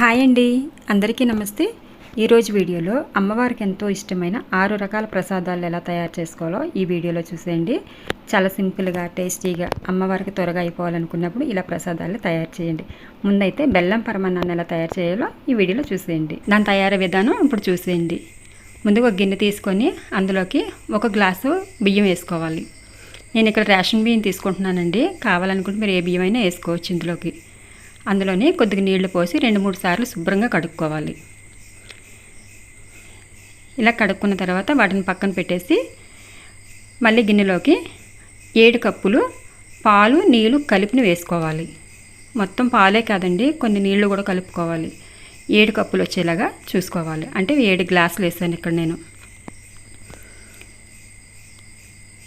Hi అండి. అందరికీ నమస్తే. ఈరోజు వీడియోలో అమ్మవారికి ఎంతో ఇష్టమైన ఆరు రకాల ప్రసాదాలు ఎలా తయారు చేసుకోవాలో ఈ వీడియోలో చూసేయండి. చాలా సింపుల్గా టేస్టీగా అమ్మవారికి త్వరగా అయిపోవాలనుకున్నప్పుడు ఇలా ప్రసాదాలు తయారు చేయండి. ముందైతే బెల్లం పరమాన్నాన్ని ఎలా తయారు చేయాలో ఈ వీడియోలో చూసేయండి. దాని తయారీ విధానం ఇప్పుడు చూసేయండి. ముందుగా ఒక గిన్నె తీసుకొని అందులోకి ఒక గ్లాసు బియ్యం వేసుకోవాలి. నేను ఇక్కడ రేషన్ బియ్యం తీసుకుంటున్నానండి. కావాలనుకుంటే మీరు ఏ బియ్యం అయినా వేసుకోవచ్చు ఇందులోకి. అందులోనే కొద్దిగా నీళ్ళు పోసి రెండు మూడు సార్లు శుభ్రంగా కడుక్కోవాలి. ఇలా కడుక్కున్న తర్వాత వాటిని పక్కన పెట్టేసి మళ్ళీ గిన్నెలోకి ఏడు కప్పులు పాలు నీళ్ళు కలిపిని వేసుకోవాలి. మొత్తం పాలే కాదండి కొన్ని నీళ్ళు కూడా కలుపుకోవాలి. ఏడు కప్పులు వచ్చేలాగా చూసుకోవాలి. అంటే ఏడు గ్లాసులు వేసాను ఇక్కడ నేను.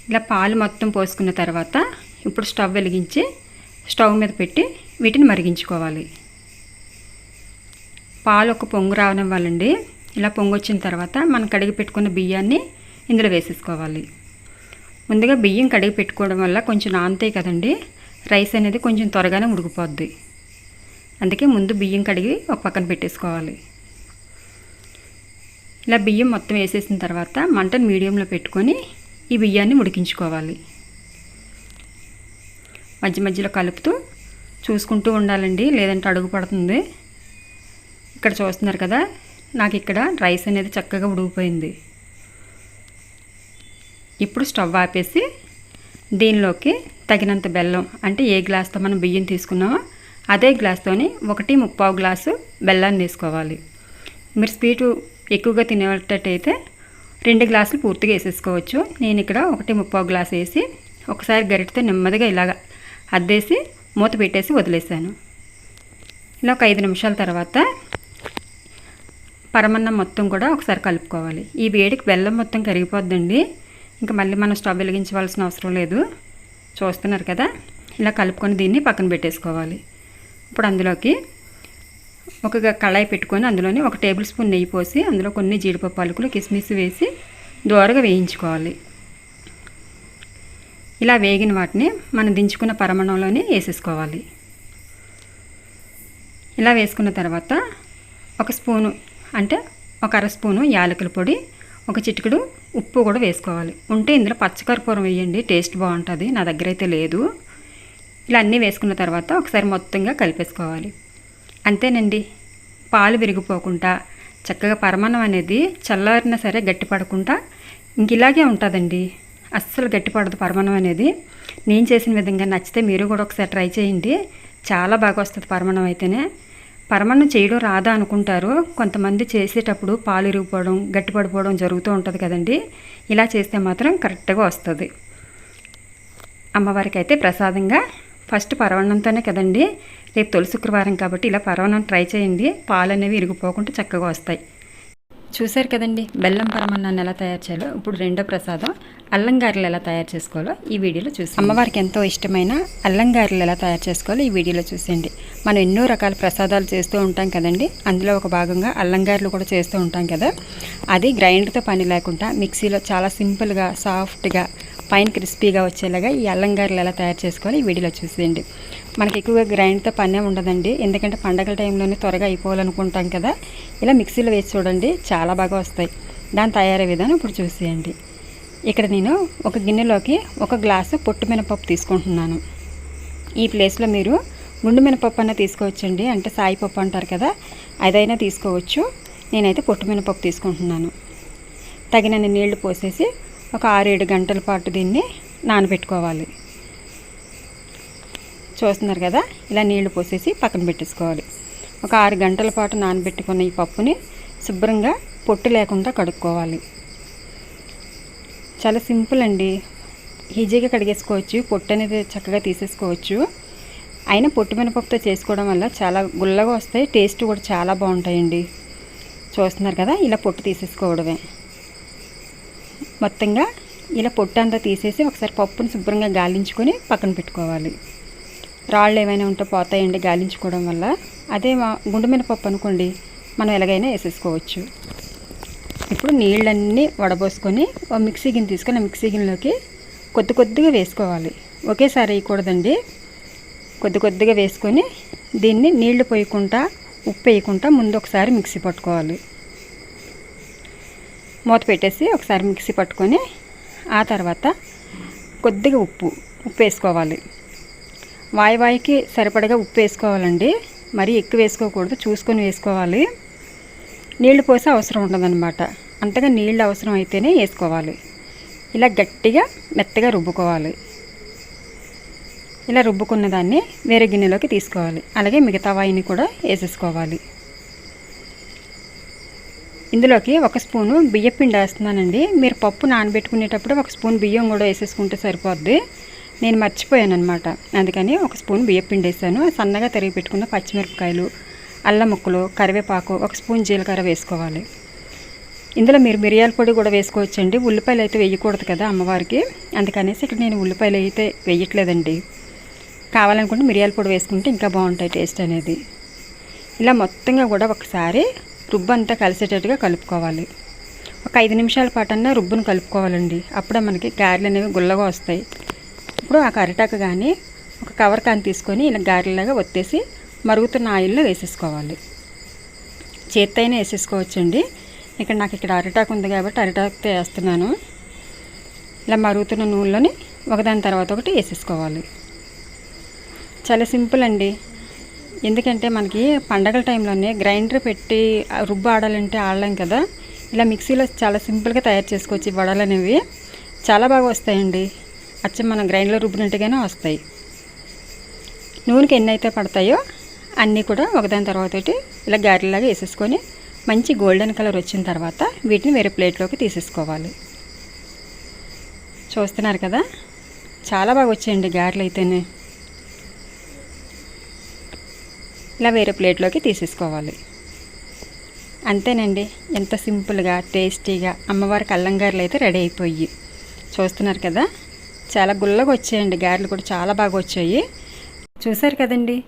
ఇలా పాలు మొత్తం పోసుకున్న తర్వాత ఇప్పుడు స్టవ్ వెలిగించి స్టవ్ మీద పెట్టి వీటిని మరిగించుకోవాలి. పాలు ఒక పొంగు రావడం వల్లండి. ఇలా పొంగు వచ్చిన తర్వాత మనం కడిగి పెట్టుకున్న బియ్యాన్ని ఇందులో వేసేసుకోవాలి. ముందుగా బియ్యం కడిగి పెట్టుకోవడం వల్ల కొంచెం నానతాయి కదండి. రైస్ అనేది కొంచెం త్వరగానే ఉడికిపోద్ది. అందుకే ముందు బియ్యం కడిగి ఒక పక్కన పెట్టేసుకోవాలి. ఇలా బియ్యం మొత్తం వేసేసిన తర్వాత మంటను మీడియంలో పెట్టుకొని ఈ బియ్యాన్ని ఉడికించుకోవాలి. మధ్య మధ్యలో కలుపుతూ చూసుకుంటూ ఉండాలండి లేదంటే అడుగు పడుతుంది. ఇక్కడ చూస్తున్నారు కదా నాకు ఇక్కడ రైస్ అనేది చక్కగా ఉడిగిపోయింది ఇప్పుడు స్టవ్ ఆపేసి దీనిలోకి తగినంత బెల్లం అంటే ఏ గ్లాస్తో మనం బియ్యం తీసుకున్నామో అదే గ్లాస్తోని ఒకటి ముప్పావు గ్లాసు బెల్లాన్ని వేసుకోవాలి మీరు స్వీటు ఎక్కువగా తినేటట్టయితే రెండు గ్లాసులు పూర్తిగా వేసేసుకోవచ్చు. నేను ఇక్కడ ఒకటి ముప్పావు గ్లాస్ వేసి ఒకసారి గరిటతో నెమ్మదిగా ఇలాగ అద్దేసి మూత పెట్టేసి వదిలేసాను. ఇలా ఒక ఐదు నిమిషాల తర్వాత పరమన్నం మొత్తం కూడా ఒకసారి కలుపుకోవాలి. ఈ వేడికి బెల్లం మొత్తం కరిగిపోద్దండి. ఇంకా మళ్ళీ మనం స్టవ్ వెలిగించవలసిన అవసరం లేదు. చూస్తున్నారు కదా? ఇలా కలుపుకొని దీన్ని పక్కన పెట్టేసుకోవాలి. ఇప్పుడు అందులోకి ఒక కళాయి పెట్టుకొని అందులోని ఒక టేబుల్ స్పూన్ నెయ్యి పోసి అందులో కొన్ని జీడిపప్పు పలుకులు కిస్మిస్ వేసి దోరగా వేయించుకోవాలి. ఇలా వేగిన వాటిని మనం దించుకున్న పరమాణంలోనే వేసేసుకోవాలి. ఇలా వేసుకున్న తర్వాత ఒక స్పూను అంటే ఒక అర స్పూను యాలకుల పొడి ఒక చిటికెడు ఉప్పు కూడా వేసుకోవాలి. ఉంటే ఇందులో పచ్చకర్పూరం వేయండి టేస్ట్ బాగుంటుంది నా దగ్గర అయితే లేదు. ఇలా అన్నీ వేసుకున్న తర్వాత ఒకసారి మొత్తంగా కలిపేసుకోవాలి. అంతేనండి. పాలు విరిగిపోకుండా చక్కగా పరమాణం అనేది చల్లారినా సరే గట్టిపడకుండా ఇంక ఇలాగే ఉంటుందండి. అస్సలు గట్టిపడదు పరమాణం అనేది. నేను చేసిన విధంగా నచ్చితే మీరు కూడా ఒకసారి ట్రై చేయండి. చాలా బాగా వస్తుంది పరమాన్నం అయితేనే. పరమాన్నం చేయడం రాదా అనుకుంటారు. కొంతమంది చేసేటప్పుడు పాలు ఇరిగిపోవడం గట్టిపడిపోవడం జరుగుతూ ఉంటుంది కదండి. ఇలా చేస్తే మాత్రం కరెక్ట్గా వస్తుంది. అమ్మవారికి అయితే ప్రసాదంగా ఫస్ట్ పరవణంతోనే కదండి. రేపు తొలి శుక్రవారం కాబట్టి ఇలా పరవణం ట్రై చేయండి. పాలు అనేవి ఇరిగిపోకుండా చక్కగా వస్తాయి. చూశారు కదండి. బెల్లం పరమన్నాన్ని ఎలా తయారు చేయాలో. ఇప్పుడు రెండో ప్రసాదం. అల్లం గారెలు ఎలా తయారు చేసుకోవాలో ఈ వీడియోలో చూసి అమ్మవారికి ఎంతో ఇష్టమైన అల్లం గారెలు ఎలా తయారు చేసుకోవాలో ఈ వీడియోలో చూసేయండి. మనం ఎన్నో రకాల ప్రసాదాలు చేస్తూ ఉంటాం కదండి. అందులో ఒక భాగంగా అల్లం గారెలు కూడా చేస్తూ ఉంటాం కదా. అది గ్రైండర్తో పని లేకుండా మిక్సీలో చాలా సింపుల్గా సాఫ్ట్గా పైన క్రిస్పీగా వచ్చేలాగా ఈ అల్లం గారెలు ఎలా తయారు చేసుకోవాలి ఈ వీడియోలో చూసేయండి. మనకి ఎక్కువగా గ్రైండ్తో పనే ఉండదండి. ఎందుకంటే పండగల టైంలోనే త్వరగా అయిపోవాలనుకుంటాం కదా. ఇలా మిక్సీలో వేసి చూడండి చాలా బాగా వస్తాయి. దాని తయారీ విధానం ఇప్పుడు చూసేయండి. ఇక్కడ నేను ఒక గిన్నెలోకి ఒక గ్లాసు పొట్టు మినపప్పు తీసుకుంటున్నాను. ఈ ప్లేస్లో మీరు గుండు మినపప్పు అన్న తీసుకోవచ్చండి. అంటే సాయి పప్పు అంటారు కదా అదైనా తీసుకోవచ్చు. నేనైతే పొట్టు మినపప్పు తీసుకుంటున్నాను. తగినన్ని నీళ్ళు పోసేసి ఒక ఆరేడు గంటల పాటు దీన్ని నానబెట్టుకోవాలి. చూస్తున్నారు కదా? ఇలా నీళ్ళు పోసేసి పక్కన పెట్టేసుకోవాలి. ఒక ఆరు గంటల పాటు నానబెట్టుకున్న ఈ పప్పుని శుభ్రంగా పొట్టు లేకుండా కడుక్కోవాలి. చాలా సింపుల్ అండి. ఈజీగా కడిగేసుకోవచ్చు. పొట్టు అనేది చక్కగా తీసేసుకోవచ్చు. అయినా పొట్టు మినపప్పుతో చేసుకోవడం వల్ల చాలా గుల్లగా వస్తాయి. టేస్ట్ కూడా చాలా బాగుంటాయండి. చూస్తున్నారు కదా? ఇలా పొట్టు తీసేసుకోవడమే. మొత్తంగా ఇలా పొట్టు అంతా తీసేసి ఒకసారి పప్పుని శుభ్రంగా గాలించుకొని పక్కన పెట్టుకోవాలి. రాళ్ళు ఏమైనా ఉంటే పోతాయండి గాలించుకోవడం వల్ల. అదే మా గుండు మినపప్పు అనుకోండి మనం ఎలాగైనా వేసేసుకోవచ్చు. ఇప్పుడు నీళ్ళన్నీ వడబోసుకొని ఒక మిక్సీ గిన్నె తీసుకొని ఆ మిక్సీ గిన్నెలోకి కొద్ది కొద్దిగా వేసుకోవాలి. ఒకేసారి వేయకూడదండి. కొద్ది కొద్దిగా వేసుకొని దీన్ని నీళ్ళు పోయకుండా ఉప్పు వేయకుండా ముందు ఒకసారి మిక్సీ పట్టుకోవాలి. మూత పెట్టేసి ఒకసారి మిక్సీ పట్టుకొని ఆ తర్వాత కొద్దిగా ఉప్పు ఉప్పు వేసుకోవాలి. వాయి వాయికి సరిపడగా ఉప్పు వేసుకోవాలండి. మరీ ఎక్కువ వేసుకోకూడదు చూసుకొని వేసుకోవాలి. నీళ్ళు పోసే అవసరం ఉండదన్నమాట. అంతగా నీళ్ళు అవసరం అయితేనే వేసుకోవాలి. ఇలా గట్టిగా మెత్తగా రుబ్బుకోవాలి. ఇలా రుబ్బుకున్న దాన్ని వేరే గిన్నెలోకి తీసుకోవాలి. అలాగే మిగతా వాయిని కూడా వేసేసుకోవాలి. ఇందులోకి ఒక స్పూను బియ్యం పిండి వేస్తున్నానండి. మీరు పప్పు నానబెట్టుకునేటప్పుడు ఒక స్పూన్ బియ్యం కూడా వేసేసుకుంటే సరిపోద్ది. నేను మర్చిపోయాను అనమాట అందుకని ఒక స్పూన్ బియ్యం పిండి వేసాను. సన్నగా తరిగి పెట్టుకున్న పచ్చిమిరపకాయలు అల్లం ముక్కలు కరివేపాకు ఒక స్పూన్ జీలకర్ర వేసుకోవాలి. ఇందులో మీరు మిరియాల పొడి కూడా వేసుకోవచ్చండి. ఉల్లిపాయలు అయితే వేయకూడదు కదా అమ్మవారికి. అందుకనేసి ఇక్కడ నేను ఉల్లిపాయలు అయితే వేయట్లేదండి. కావాలనుకుంటే మిరియాల పొడి వేసుకుంటే ఇంకా బాగుంటాయి టేస్ట్ అనేది. ఇలా మొత్తంగా కూడా ఒకసారి రుబ్బు అంతా కలిసేటట్టుగా కలుపుకోవాలి. ఒక ఐదు నిమిషాల పాటన్నా రుబ్బును కలుపుకోవాలండి. అప్పుడే మనకి గారెలు అనేవి గుల్లగా వస్తాయి. ఇప్పుడు ఆ కరిటాకు కానీ ఒక కవర్ కానీ తీసుకొని ఇలా గారెలాగా ఒత్తేసి మరుగుతున్న ఆయిల్లో వేసేసుకోవాలి. చేత్తైనా వేసేసుకోవచ్చండి. ఇక్కడ నాకు ఇక్కడ అరిటాకు ఉంది కాబట్టి అరిటాకుతో వేస్తున్నాను. ఇలా మరుగుతున్న నూనెలోని ఒకదాని తర్వాత ఒకటి వేసేసుకోవాలి. చాలా సింపుల్ అండి. ఎందుకంటే మనకి పండగల టైంలోనే గ్రైండర్ పెట్టి రుబ్బు ఆడాలంటే ఆడలేం కదా. ఇలా మిక్సీలో చాలా సింపుల్గా తయారు చేసుకోవచ్చు వడలు అనేవి. చాలా బాగా వస్తాయండి. అచ్చం మనం గ్రైండర్లో రుబ్బినట్టుగానే వస్తాయి. నూనెకి ఎన్ని అయితే పడతాయో అన్నీ కూడా ఒకదాని తర్వాత ఒకటి ఇలా గారెలాగా వేసేసుకొని మంచి గోల్డెన్ కలర్ వచ్చిన తర్వాత వీటిని వేరే ప్లేట్లోకి తీసేసుకోవాలి. చూస్తున్నారు కదా? చాలా బాగా వచ్చాయండి గారెలు అయితేనే. ఇలా వేరే ప్లేట్లోకి తీసేసుకోవాలి. అంతేనండి. ఎంత సింపుల్గా టేస్టీగా అమ్మవారికి అల్లం గారెలు అయితే రెడీ అయిపోయి. చూస్తున్నారు కదా? చాలా గుల్లగా వచ్చాయండి. గారెలు కూడా చాలా బాగా వచ్చాయి. చూసారు కదండి?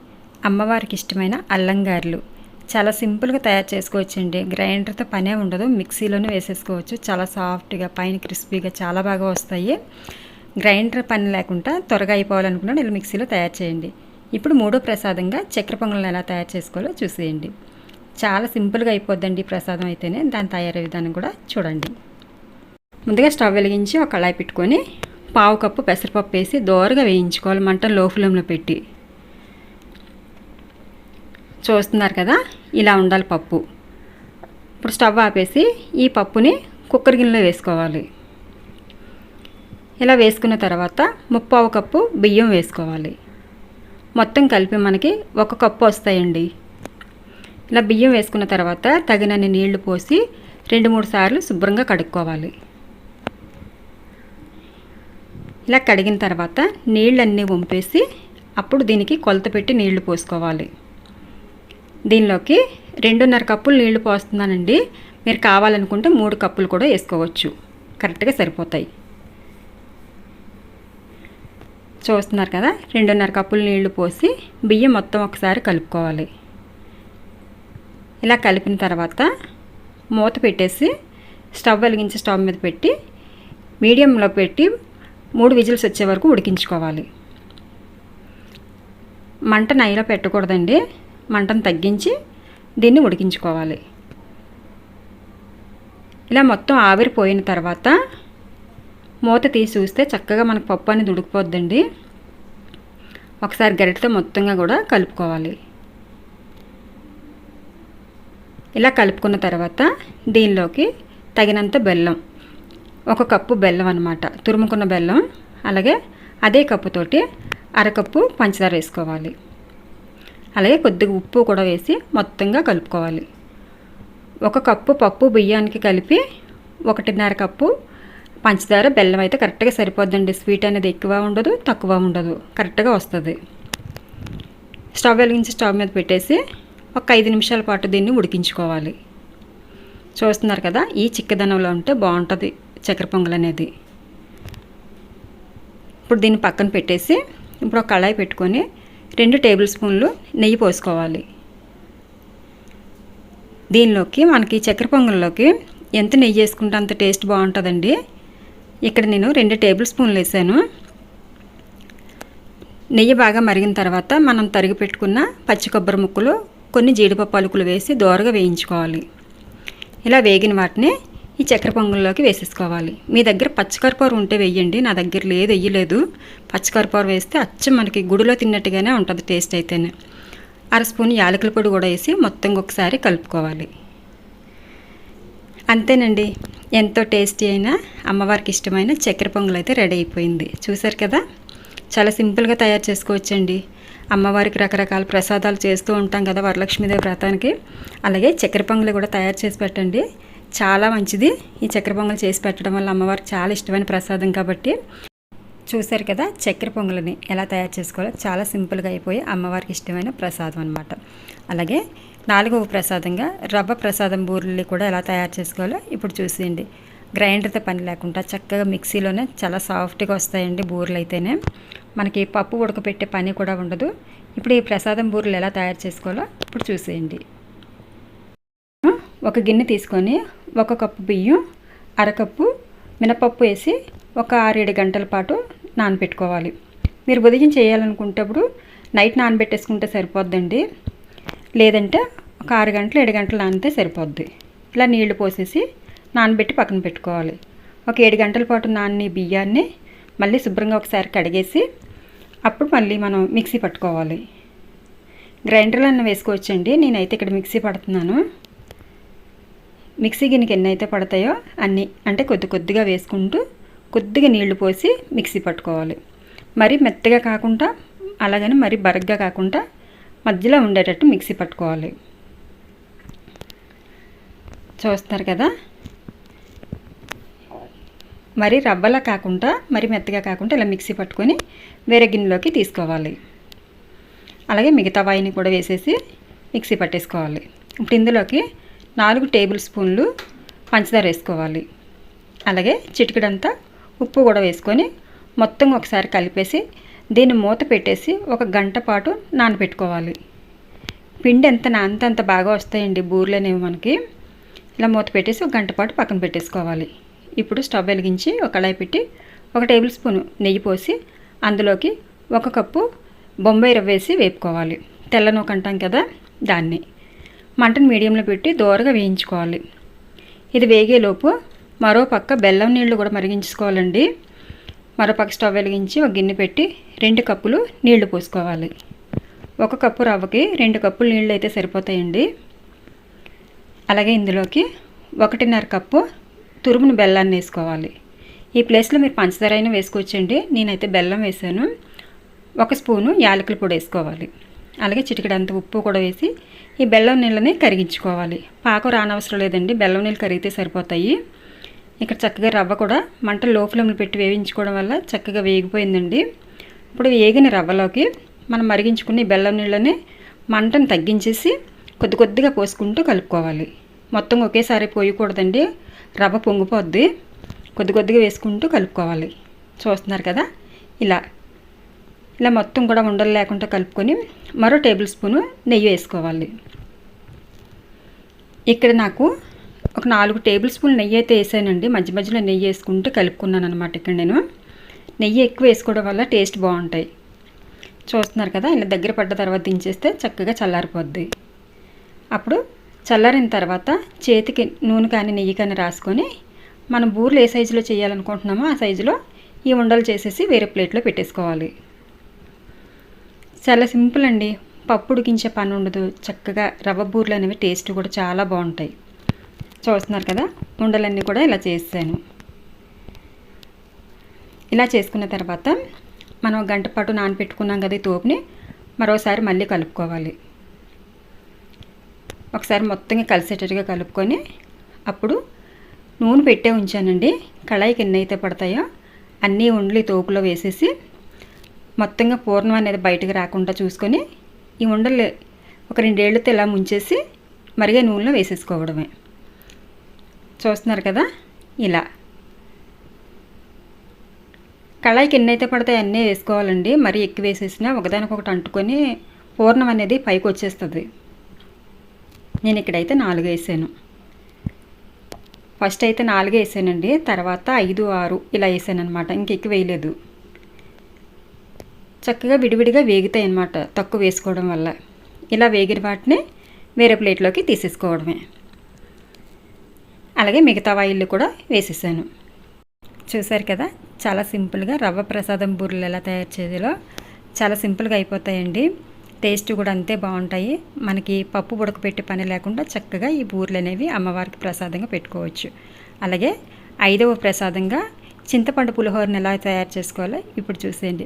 అమ్మవారికి ఇష్టమైన అల్లం గారెలు చాలా సింపుల్గా తయారు చేసుకోవచ్చండి. గ్రైండర్తో పనే ఉండదు. మిక్సీలోనే వేసేసుకోవచ్చు. చాలా సాఫ్ట్గా పైన క్రిస్పీగా చాలా బాగా వస్తాయి. గ్రైండర్ పని లేకుండా త్వరగా అయిపోవాలనుకున్నా నేను మిక్సీలో తయారు చేయండి. ఇప్పుడు మూడో ప్రసాదంగా చక్కెర పొంగలను ఎలా తయారు చేసుకోవాలో చూసేయండి. చాలా సింపుల్గా అయిపోద్దండి ఈ ప్రసాదం అయితేనే. దాని తయారీ విధానం కూడా చూడండి. ముందుగా స్టవ్ వెలిగించి ఒక కళాయి పెట్టుకొని పావు కప్పు పెసరపప్పు వేసి దోరగా వేయించుకోవాలి. మంట లో ఫ్లేమ్లో పెట్టి. చూస్తున్నారు కదా? ఇలా ఉండాలి పప్పు. ఇప్పుడు స్టవ్ ఆపేసి ఈ పప్పుని కుక్కర్ గిన్నెలో వేసుకోవాలి. ఇలా వేసుకున్న తర్వాత ముప్పావు కప్పు బియ్యం వేసుకోవాలి. మొత్తం కలిపి మనకి ఒక కప్పు వస్తాయండి. ఇలా బియ్యం వేసుకున్న తర్వాత తగినన్ని నీళ్ళు పోసి రెండు మూడు సార్లు శుభ్రంగా కడుక్కోవాలి. ఇలా కడిగిన తర్వాత నీళ్ళన్నీ వంపేసి అప్పుడు దీనికి కొలత పెట్టి నీళ్ళు పోసుకోవాలి. దీనిలోకి రెండున్నర కప్పులు నీళ్ళు పోస్తున్నానండి. మీరు కావాలనుకుంటే మూడు కప్పులు కూడా వేసుకోవచ్చు. కరెక్ట్గా సరిపోతాయి. చూస్తున్నారు కదా? రెండున్నర కప్పులు నీళ్ళు పోసి బియ్యం మొత్తం ఒకసారి కలుపుకోవాలి. ఇలా కలిపిన తర్వాత మూత పెట్టేసి స్టవ్ వెలిగించి స్టవ్ మీద పెట్టి మీడియంలో పెట్టి మూడు విజిల్స్ వచ్చే వరకు ఉడికించుకోవాలి. మంట నైలో పెట్టకూడదండి. మంటను తగ్గించి దీన్ని ఉడికించుకోవాలి. ఇలా మొత్తం ఆవిరిపోయిన తర్వాత మూత తీసి చూస్తే చక్కగా మనకు పప్పు అనేది ఉడికిపోద్దండి. ఒకసారి గరిటతో మొత్తంగా కూడా కలుపుకోవాలి. ఇలా కలుపుకున్న తర్వాత దీనిలోకి తగినంత బెల్లం ఒక కప్పు బెల్లం అనమాట తురుముకున్న బెల్లం అలాగే అదే కప్పుతోటి అరకప్పు పంచదార వేసుకోవాలి. అలాగే కొద్దిగా ఉప్పు కూడా వేసి మొత్తంగా కలుపుకోవాలి. ఒక కప్పు పప్పు బియ్యానికి కలిపి ఒకటిన్నర కప్పు పంచదార బెల్లం అయితే కరెక్ట్గా సరిపోద్దండి. స్వీట్ అనేది ఎక్కువ ఉండదు తక్కువ ఉండదు. కరెక్ట్గా వస్తుంది. స్టవ్ వెలిగించి స్టవ్ మీద పెట్టేసి ఒక ఐదు నిమిషాల పాటు దీన్ని ఉడికించుకోవాలి. చూస్తున్నారు కదా ఈ చిక్కదనంలో ఉంటే బాగుంటుంది చక్కెర పొంగల్ అనేది. ఇప్పుడు దీన్ని పక్కన పెట్టేసి ఇప్పుడు ఒక కళాయి పెట్టుకొని రెండు టేబుల్ స్పూన్లు నెయ్యి పోసుకోవాలి. దీనిలోకి మనకి చక్కెర పొంగల్లోకి ఎంత నెయ్యి వేసుకుంటే అంత టేస్ట్ బాగుంటుందండి. ఇక్కడ నేను రెండు టేబుల్ స్పూన్లు వేసాను. నెయ్యి బాగా మరిగిన తర్వాత మనం తరిగి పెట్టుకున్న పచ్చి కొబ్బరి ముక్కలు కొన్ని జీడిపప్పు అలుకులు వేసి దోరగా వేయించుకోవాలి. ఇలా వేగిన వాటిని ఈ చక్కెర పొంగల్లోకి వేసేసుకోవాలి. మీ దగ్గర పచ్చికరపూరం ఉంటే వెయ్యండి నా దగ్గర లేదు వెయ్యలేదు పచ్చికరపూరం వేస్తే అచ్చం మనకి గుడిలో తిన్నట్టుగానే ఉంటుంది టేస్ట్ అయితేనే. అర స్పూన్ యాలకుల పొడి కూడా వేసి మొత్తం ఒకసారి కలుపుకోవాలి. అంతేనండి. ఎంతో టేస్టీ అయిన అమ్మవారికి ఇష్టమైన చక్కెర పొంగల్ అయితే రెడీ అయిపోయింది. చూసారు కదా? చాలా సింపుల్గా తయారు చేసుకోవచ్చండి. అమ్మవారికి రకరకాల ప్రసాదాలు చేస్తూ ఉంటాం కదా వరలక్ష్మీదేవి వ్రతానికి. అలాగే చక్కెర పొంగలి కూడా తయారు చేసి పెట్టండి. చాలా మంచిది. ఈ చక్కెర పొంగల్ చేసి పెట్టడం వల్ల అమ్మవారికి చాలా ఇష్టమైన ప్రసాదం కాబట్టి. చూశారు కదా? చక్కెర పొంగల్ని ఎలా తయారు చేసుకోవాలో చాలా సింపుల్గా అయిపోయి అమ్మవారికి ఇష్టమైన ప్రసాదం అనమాట అలాగే నాలుగవ ప్రసాదంగా రవ్వ ప్రసాదం బూరెల్ని కూడా ఎలా తయారు చేసుకోవాలో ఇప్పుడు చూసేయండి. గ్రైండర్తో పని లేకుండా చక్కగా మిక్సీలోనే చాలా సాఫ్ట్గా వస్తాయండి బూరెలు అయితేనే. మనకి పప్పు ఉడకపెట్టే పని కూడా ఉండదు. ఇప్పుడు ఈ ప్రసాదం బూరెలు ఎలా తయారు చేసుకోవాలో ఇప్పుడు చూసేయండి. ఒక గిన్నె తీసుకొని ఒక కప్పు బియ్యం అరకప్పు మినపప్పు వేసి ఒక ఆరేడు గంటల పాటు నానబెట్టుకోవాలి. మీరు ఉదయం చేయాలనుకుంటప్పుడు నైట్ నానబెట్టేసుకుంటే సరిపోద్దండి. లేదంటే ఒక ఆరు గంటలు ఏడు గంటలు నానితే సరిపోద్ది. ఇలా నీళ్ళు పోసేసి నానబెట్టి పక్కన పెట్టుకోవాలి. ఒక ఏడు గంటల పాటు నాని బియ్యాన్ని మళ్ళీ శుభ్రంగా ఒకసారి కడిగేసి అప్పుడు మళ్ళీ మనం మిక్సీ పట్టుకోవాలి. గ్రైండర్లో అన్న వేసుకోవచ్చండి. నేనైతే ఇక్కడ మిక్సీ పడుతున్నాను. మిక్సీ గిన్నెకి ఎన్ని అయితే పడతాయో అన్నీ అంటే కొద్ది కొద్దిగా వేసుకుంటూ కొద్దిగా నీళ్ళు పోసి మిక్సీ పట్టుకోవాలి. మరీ మెత్తగా కాకుండా అలాగని మరీ బరగ్గా కాకుండా మధ్యలో ఉండేటట్టు మిక్సీ పట్టుకోవాలి. చూస్తారు కదా? మరి రవ్వలా కాకుండా మరి మెత్తగా కాకుండా ఇలా మిక్సీ పట్టుకొని వేరే గిన్నెలోకి తీసుకోవాలి. అలాగే మిగతా వాయిని కూడా వేసేసి మిక్సీ పట్టేసుకోవాలి. ఇప్పుడు ఇందులోకి నాలుగు టేబుల్ స్పూన్లు పంచదార వేసుకోవాలి. అలాగే చిటికడంతా ఉప్పు కూడా వేసుకొని మొత్తం ఒకసారి కలిపేసి దీన్ని మూత పెట్టేసి ఒక గంట పాటు నానబెట్టుకోవాలి. పిండి ఎంత నానంత అంత బాగా వస్తాయండి బూర్లు అనేవి మనకి. ఇలా మూత పెట్టేసి ఒక గంట పాటు పక్కన పెట్టేసుకోవాలి. ఇప్పుడు స్టవ్ వెలిగించి ఒక కళాయి పెట్టి ఒక టేబుల్ స్పూన్ నెయ్యి పోసి అందులోకి ఒక కప్పు బొంబాయి రవ్వ వేసి వేపుకోవాలి. తెల్లనూక అంటాం కదా దాన్ని. మంటను మీడియంలో పెట్టి దోరగా వేయించుకోవాలి. ఇది వేగేలోపు మరో పక్క బెల్లం నీళ్ళు కూడా మరిగించుకోవాలండి. మరో పక్క స్టవ్ వెలిగించి ఒక గిన్నె పెట్టి రెండు కప్పులు నీళ్ళు పోసుకోవాలి. ఒక కప్పు రవ్వకి రెండు కప్పులు నీళ్ళు అయితే సరిపోతాయండి. అలాగే ఇందులోకి ఒకటిన్నర కప్పు తురుమును బెల్లాన్ని వేసుకోవాలి. ఈ ప్లేస్లో మీరు పంచదార అయినా వేసుకోవచ్చండి. నేనైతే బెల్లం వేసాను. ఒక స్పూను యాలకుల పొడి వేసుకోవాలి. అలాగే చిటికడంత ఉప్పు కూడా వేసి ఈ బెల్లం నీళ్ళని కరిగించుకోవాలి. పాకం రానవసరం లేదండి. బెల్లం నీళ్ళు కరిగితే సరిపోతాయి. ఇక్కడ చక్కగా రవ్వ కూడా మంట లో ఫ్లేమ్లో పెట్టి వేయించుకోవడం వల్ల చక్కగా వేగిపోయిందండి. ఇప్పుడు వేగిన రవ్వలోకి మనం మరిగించుకుని బెల్లం నీళ్ళని మంటను తగ్గించేసి కొద్ది కొద్దిగా పోసుకుంటూ కలుపుకోవాలి. మొత్తం ఒకేసారి పోయకూడదండి. రవ్వ పొంగిపోద్ది. కొద్ది కొద్దిగా వేసుకుంటూ కలుపుకోవాలి. చూస్తున్నారు కదా? ఇలా. ఇలా మొత్తం కూడా ఉండలు లేకుండా కలుపుకొని మరో టేబుల్ స్పూను నెయ్యి వేసుకోవాలి. ఇక్కడ నాకు ఒక నాలుగు టేబుల్ స్పూన్ నెయ్యి అయితే వేసానండి. మధ్య మధ్యలో నెయ్యి వేసుకుంటూ కలుపుకున్నాను అనమాట ఇక్కడ నేను. నెయ్యి ఎక్కువ వేసుకోవడం వల్ల టేస్ట్ బాగుంటాయి. చూస్తున్నారు కదా? ఇలా దగ్గర పడ్డ తర్వాత దించేస్తే చక్కగా చల్లారిపోద్ది. అప్పుడు చల్లారిన తర్వాత చేతికి నూనె కానీ నెయ్యి కానీ రాసుకొని మనం బూర్లు ఏ సైజులో చేయాలనుకుంటున్నామో ఆ సైజులో ఈ ఉండలు చేసేసి వేరే ప్లేట్లో పెట్టేసుకోవాలి. చాలా సింపుల్ అండి. పప్పు ఉడికించే పని ఉండదు. చక్కగా రవ్వ బూర్లు అనేవి టేస్ట్ కూడా చాలా బాగుంటాయి. చూస్తున్నారు కదా ఉండలన్నీ కూడా ఇలా చేసాను. ఇలా చేసుకున్న తర్వాత మనం గంట పాటు నానపెట్టుకున్నాం కదా ఈ తోపుని మరోసారి మళ్ళీ కలుపుకోవాలి. ఒకసారి మొత్తంగా కలిసేటట్టుగా కలుపుకొని అప్పుడు నూనె పెట్టే ఉంచానండి. కళాయికి ఎన్ని అయితే పడతాయో అన్నీ ఉండలు తోపులో వేసేసి మొత్తంగా పూర్ణం అనేది బయటకు రాకుండా చూసుకొని ఈ ఉండలు ఒక రెండేళ్ళతో ఇలా ముంచేసి మరిగే నూనెలో వేసేసుకోవడమే. చూస్తున్నారు కదా? ఇలా. కళాయికి ఎన్ని అయితే పడతాయి అన్నీ వేసుకోవాలండి. మరీ ఎక్కువ వేసేసినా ఒకదానికొకటి అంటుకొని పూర్ణం అనేది పైకి వచ్చేస్తుంది. నేను ఇక్కడైతే నాలుగు వేసాను. ఫస్ట్ అయితే నాలుగు వేసానండి తర్వాత ఐదు ఆరు ఇలా వేసాను అనమాట ఇంకెక్కువ వేయలేదు. చక్కగా విడివిడిగా వేగుతాయి అనమాట తక్కువ వేసుకోవడం వల్ల. ఇలా వేగిన వాటిని వేరే ప్లేట్లోకి తీసేసుకోవడమే. అలాగే మిగతా ఆయిల్ కూడా వేసేసాను. చూసారు కదా చాలా సింపుల్గా రవ్వ ప్రసాదం బూరెలు ఎలా తయారు చేయాలో చాలా సింపుల్గా అయిపోతాయండి. టేస్ట్ కూడా అంతే బాగుంటాయి. మనకి పప్పు ఉడకపెట్టే పని లేకుండా చక్కగా ఈ బూరెలు అనేవి అమ్మవారికి ప్రసాదంగా పెట్టుకోవచ్చు. అలాగే ఐదవ ప్రసాదంగా చింతపండు పులిహోరని ఎలా తయారు చేసుకోవాలో ఇప్పుడు చూసేయండి.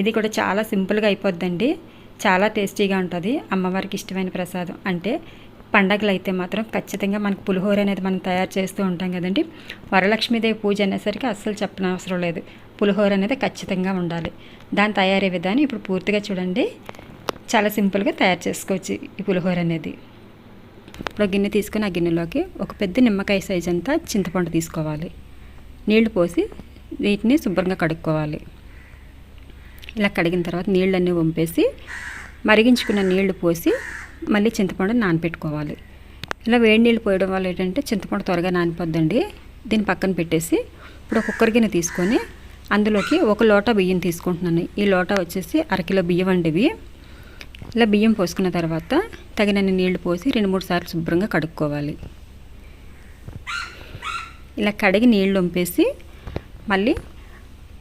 ఇది కూడా చాలా సింపుల్గా అయిపోద్దండి. చాలా టేస్టీగా ఉంటుంది. అమ్మవారికి ఇష్టమైన ప్రసాదం. అంటే పండగలు అయితే మాత్రం ఖచ్చితంగా మనకు పులిహోర అనేది మనం తయారు చేస్తూ ఉంటాం కదండి. వరలక్ష్మీదేవి పూజ అనేసరికి అస్సలు చెప్పనవసరం లేదు. పులిహోర అనేది ఖచ్చితంగా ఉండాలి. దాని తయారీ విధానం ఇప్పుడు పూర్తిగా చూడండి. చాలా సింపుల్గా తయారు చేసుకోవచ్చు ఈ పులిహోర అనేది. ఇప్పుడు గిన్నె తీసుకుని ఆ గిన్నెలోకి ఒక పెద్ద నిమ్మకాయ సైజ్ అంతా చింతపండు తీసుకోవాలి. నీళ్ళు పోసి వీటిని శుభ్రంగా కడుక్కోవాలి. ఇలా కడిగిన తర్వాత నీళ్ళన్నీ వంపేసి మరిగించుకున్న నీళ్ళు పోసి మళ్ళీ చింతపండు నానపెట్టుకోవాలి. ఇలా వేడి నీళ్ళు పోయడం వల్ల ఏంటంటే చింతపండు త్వరగా నానిపోద్దండి. దీన్ని పక్కన పెట్టేసి ఇప్పుడు కుక్కర్ గిన్నె తీసుకొని అందులోకి ఒక లోట బియ్యం తీసుకుంటున్నాను. ఈ లోట వచ్చేసి అరకిలో బియ్యం అండి ఇవి. ఇలా బియ్యం పోసుకున్న తర్వాత తగినన్ని నీళ్ళు పోసి రెండు మూడు సార్లు శుభ్రంగా కడుక్కోవాలి. ఇలా కడిగి నీళ్ళు వంపేసి మళ్ళీ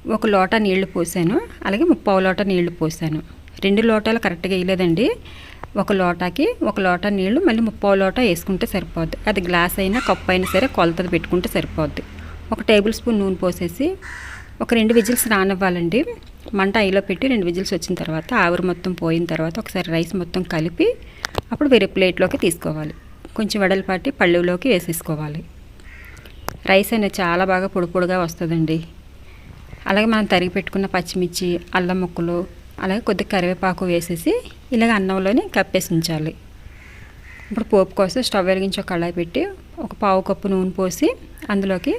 ఒక లోట నీళ్ళు పోసాను. అలాగే ముప్పావు లోట నీళ్ళు పోసాను. రెండు లోటాలు కరెక్ట్గా వేయలేదండి. ఒక లోటాకి ఒక లోట నీళ్ళు మళ్ళీ ముప్పావు లోట వేసుకుంటే సరిపోద్ది. అది గ్లాస్ అయినా కప్పు అయినా సరే కొలతది పెట్టుకుంటే సరిపోద్ది. ఒక టేబుల్ స్పూన్ నూనె పోసేసి ఒక రెండు విజిల్స్ రానివ్వాలండి. మంట ఐలో పెట్టి రెండు విజిల్స్ వచ్చిన తర్వాత ఆవిరి మొత్తం పోయిన తర్వాత ఒకసారి రైస్ మొత్తం కలిపి అప్పుడు వేరే ప్లేట్లోకి తీసుకోవాలి. కొంచెం వెడల్పాటి పళ్ళులోకి వేసేసుకోవాలి. రైస్ అనేది చాలా బాగా పొడి పొడిగా వస్తుందండి. అలాగే మనం తరిగి పెట్టుకున్న పచ్చిమిర్చి అల్లం ముక్కలు అలాగే కొద్దిగా కరివేపాకు వేసేసి ఇలాగ అన్నంలోనే కప్పేసి ఉంచాలి. ఇప్పుడు పోపు కోసం స్టవ్ వెలిగించి ఒక కళాయి పెట్టి ఒక పావు కప్పు నూనె పోసి అందులోకి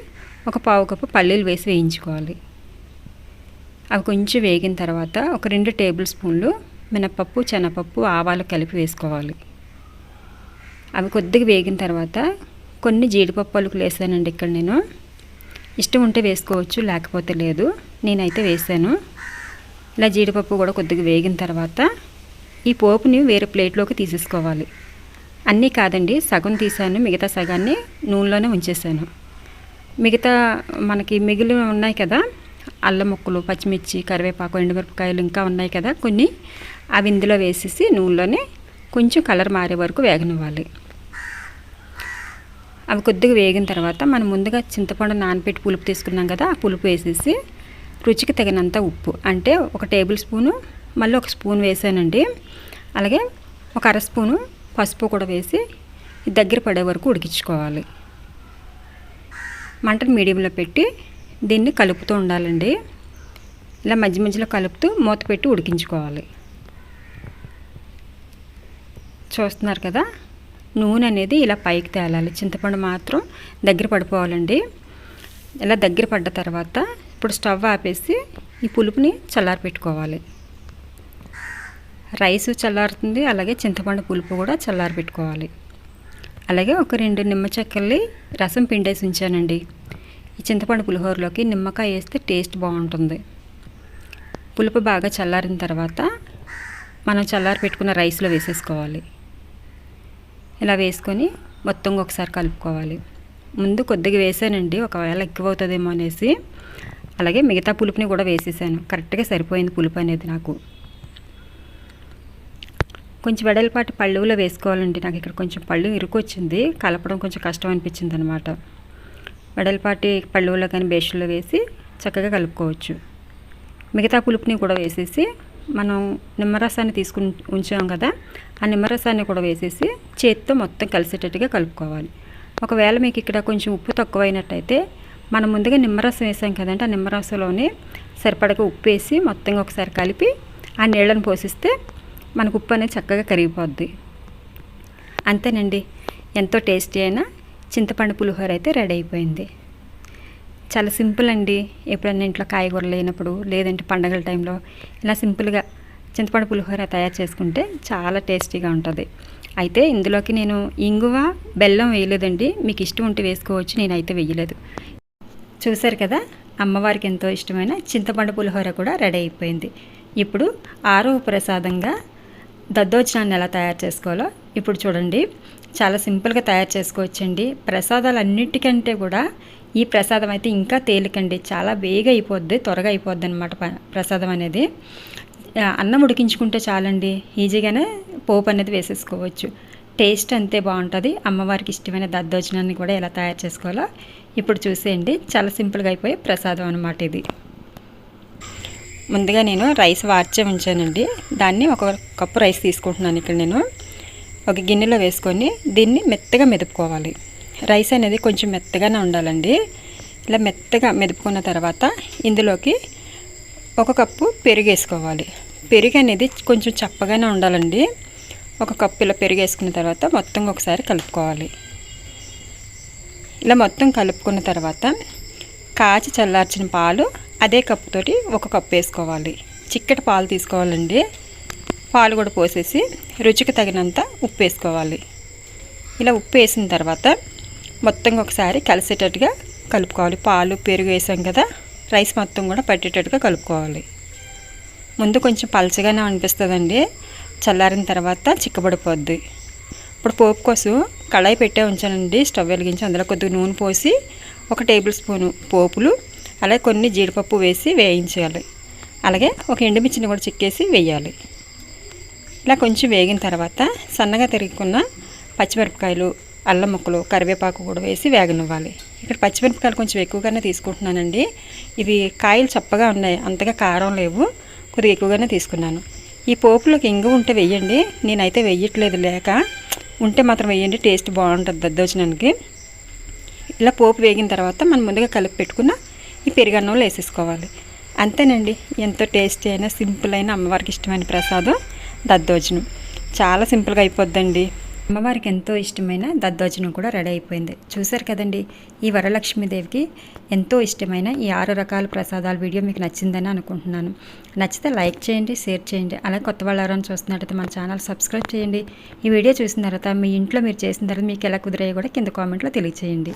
ఒక పావు కప్పు పల్లీలు వేసి వేయించుకోవాలి. అవి కొంచెం వేగిన తర్వాత ఒక రెండు టేబుల్ స్పూన్లు మినపప్పు శనగపప్పు ఆవాలు కలిపి వేసుకోవాలి. అవి కొద్దిగా వేగిన తర్వాత కొన్ని జీడిపప్పు అలుకులు వేసానండి ఇక్కడ నేను. ఇష్టం ఉంటే వేసుకోవచ్చు లేకపోతే లేదు. నేనైతే వేసాను. ఇలా జీడిపప్పు కూడా కొద్దిగా వేగిన తర్వాత ఈ పోపుని వేరే ప్లేట్లోకి తీసేసుకోవాలి. అన్నీ కాదండి సగం తీసాను మిగతా సగాన్ని నూనెలోనే ఉంచేసాను. మిగతా మనకి మిగిలి ఉన్నాయి కదా అల్లం ముక్కలు పచ్చిమిర్చి కరివేపాకు ఎండుమిరపకాయలు ఇంకా ఉన్నాయి కదా కొన్ని. అవి ఇందులో వేసేసి నూనెలోనే కొంచెం కలర్ మారే వరకు వేగనివ్వాలి. అవి కొద్దిగా వేగిన తర్వాత మనం ముందుగా చింతపండు నానపెట్టి పులుపు తీసుకున్నాం కదా ఆ పులుపు వేసేసి రుచికి తగినంత ఉప్పు. అంటే ఒక టేబుల్ స్పూను మళ్ళీ ఒక స్పూన్ వేసానండి. అలాగే ఒక అర స్పూను పసుపు కూడా వేసి దగ్గర పడే వరకు ఉడికించుకోవాలి. మంటను మీడియంలో పెట్టి దీన్ని కలుపుతూ ఉండాలండి. ఇలా మధ్య మధ్యలో కలుపుతూ మూత పెట్టి ఉడికించుకోవాలి. చూస్తున్నారు కదా? నూనె అనేది ఇలా పైకి తేలాలి. చింతపండు మాత్రం దగ్గర పడిపోవాలండి. ఇలా దగ్గర పడ్డ తర్వాత ఇప్పుడు స్టవ్ ఆపేసి ఈ పులుపుని చల్లారి పెట్టుకోవాలి. రైస్ చల్లారుతుంది. అలాగే చింతపండు పులుపు కూడా చల్లారి పెట్టుకోవాలి. అలాగే ఒక రెండు నిమ్మ చెక్కల్ని రసం పిండేసి ఉంచానండి. ఈ చింతపండు పులిహోరలోకి నిమ్మకాయ వేస్తే టేస్ట్ బాగుంటుంది. పులుపు బాగా చల్లారిన తర్వాత మనం చల్లారి పెట్టుకున్న రైస్లో వేసేసుకోవాలి. ఇలా వేసుకొని మొత్తం ఒకసారి కలుపుకోవాలి. ముందు కొద్దిగా వేసానండి ఒకవేళ ఎక్కువ అవుతుందేమో అనేసి. అలాగే మిగతా పులుపుని కూడా వేసేసాను. కరెక్ట్గా సరిపోయింది పులుపు అనేది నాకు. కొంచెం వెడల్పాటి పళ్ళులో వేసుకోవాలండి. నాకు ఇక్కడ కొంచెం పళ్ళు ఇరుకు వచ్చింది కలపడం కొంచెం కష్టం అనిపించింది అనమాట వెడల్పాటి పళ్ళులో కానీ బేషన్లో వేసి చక్కగా కలుపుకోవచ్చు. మిగతా పులుపుని కూడా వేసేసి మనం నిమ్మరసాన్ని తీసుకుని ఉంచాం కదా ఆ నిమ్మరసాన్ని కూడా వేసేసి చేతితో మొత్తం కలిసేటట్టుగా కలుపుకోవాలి. ఒకవేళ మీకు ఇక్కడ కొంచెం ఉప్పు తక్కువైనట్టయితే మనం ముందుగా నిమ్మరసం వేసాం కదంటే ఆ నిమ్మరసంలోనే సరిపడగా ఉప్పు వేసి మొత్తంగా ఒకసారి కలిపి ఆ నీళ్ళను పోసిస్తే మనకు ఉప్పు అనేది చక్కగా కరిగిపోద్ది. అంతేనండి. ఎంతో టేస్టీ అయినా చింతపండు పులిహోర అయితే రెడీ అయిపోయింది. చాలా సింపుల్ అండి. ఎప్పుడైనా ఇంట్లో కాయగూరలు లేనప్పుడు లేదంటే పండగల టైంలో ఇలా సింపుల్గా చింతపండు పులిహోర తయారు చేసుకుంటే చాలా టేస్టీగా ఉంటుంది. అయితే ఇందులోకి నేను ఇంగువ బెల్లం వేయలేదండి. మీకు ఇష్టం ఉంటే వేసుకోవచ్చు నేనైతే వేయలేదు. చూశారు కదా అమ్మవారికి ఎంతో ఇష్టమైన చింతపండు పులిహోర కూడా రెడీ అయిపోయింది. ఇప్పుడు ఆరో ప్రసాదంగా దద్దోజనాన్ని ఎలా తయారు చేసుకోవాలో ఇప్పుడు చూడండి. చాలా సింపుల్గా తయారు చేసుకోవచ్చండి. ప్రసాదాలు అన్నిటికంటే కూడా ఈ ప్రసాదం అయితే ఇంకా తేలికండి. చాలా వేగ అయిపోద్ది త్వరగా అయిపోద్ది అనమాట ప్రసాదం అనేది. అన్నం ఉడికించుకుంటే చాలండి. ఈజీగానే పోపు అనేది వేసేసుకోవచ్చు. టేస్ట్ అంతే బాగుంటుంది. అమ్మవారికి ఇష్టమైన దద్దోజనాన్ని కూడా ఎలా తయారు చేసుకోవాలో ఇప్పుడు చూసేయండి. చాలా సింపుల్గా అయిపోయి ప్రసాదం అనమాట ఇది. ముందుగా నేను రైస్ వార్చే ఉంచానండి. దాన్ని ఒక కప్పు రైస్ తీసుకుంటున్నాను ఇక్కడ నేను. ఒక గిన్నెలో వేసుకొని దీన్ని మెత్తగా మెదుపుకోవాలి. రైస్ అనేది కొంచెం మెత్తగానే ఉండాలండి. ఇలా మెత్తగా మెదుపుకున్న తర్వాత ఇందులోకి ఒక కప్పు పెరుగు వేసుకోవాలి. పెరుగు అనేది కొంచెం చప్పగానే ఉండాలండి. ఒక కప్పు ఇలా పెరుగు వేసుకున్న తర్వాత మొత్తం ఒకసారి కలుపుకోవాలి. ఇలా మొత్తం కలుపుకున్న తర్వాత కాచి చల్లార్చిన పాలు అదే కప్పుతోటి ఒక కప్పు వేసుకోవాలి. చిక్కటి పాలు తీసుకోవాలండి. పాలు కూడా పోసేసి రుచికి తగినంత ఉప్పు వేసుకోవాలి. ఇలా ఉప్పు వేసిన తర్వాత మొత్తం ఒకసారి కలిసేటట్టుగా కలుపుకోవాలి. పాలు పెరుగు వేసాం కదా రైస్ మొత్తం కూడా పట్టేటట్టుగా కలుపుకోవాలి. ముందు కొంచెం పలచగానే అనిపిస్తుందండి. చల్లారిన తర్వాత చిక్కబడిపోద్ది. ఇప్పుడు పోపు కోసం కళాయి పెట్టే ఉంచానండి. స్టవ్ వెలిగించి అందులో కొద్దిగా నూనె పోసి ఒక టేబుల్ స్పూను పోపులు అలాగే కొన్ని జీడిపప్పు వేసి వేయించాలి అలాగే ఒక ఎండుమిర్చిని కూడా చిక్కేసి వేయాలి. ఇలా కొంచెం వేగిన తర్వాత సన్నగా తిరుగుకున్న పచ్చిమిరపకాయలు అల్లం ముక్కలు కరివేపాకు కూడా వేసి వేగనివ్వాలి. ఇక్కడ పచ్చిమిరపకాయలు కొంచెం ఎక్కువగానే తీసుకుంటున్నానండి. ఇది కాయలు చప్పగా ఉన్నాయి అంతగా కారం లేవు కొద్దిగా ఎక్కువగానే తీసుకున్నాను. ఈ పోపులోకి ఇంగు ఉంటే వెయ్యండి నేనైతే వెయ్యట్లేదు లేక ఉంటే మాత్రం వెయ్యండి టేస్ట్ బాగుంటుంది దద్దోజనానికి. ఇలా పోపు వేగిన తర్వాత మనం ముందుగా కలిపి పెట్టుకున్న ఈ పెరుగన్నంలో వేసేసుకోవాలి. అంతేనండి ఎంతో టేస్టీ అయినా సింపుల్ అయిన అమ్మవారికి ఇష్టమైన ప్రసాదం. దద్దోజనం. చాలా సింపుల్గా అయిపోద్దండి. అమ్మవారికి ఎంతో ఇష్టమైన దద్దోజనం కూడా రెడీ అయిపోయింది. చూశారు కదండి ఈ వరలక్ష్మీదేవికి ఎంతో ఇష్టమైన ఈ ఆరు రకాల ప్రసాదాల వీడియో మీకు నచ్చిందని అనుకుంటున్నాను. నచ్చితే లైక్ చేయండి షేర్ చేయండి అలాగే కొత్త వాళ్ళు ఎవరైనా చూస్తున్నట్టయితే మన ఛానల్ సబ్స్క్రైబ్ చేయండి. ఈ వీడియో చూసిన తర్వాత మీ ఇంట్లో మీరు చేసిన తర్వాత మీకు ఎలా కుదిరాయో కూడా కింద కామెంట్లో తెలియచేయండి.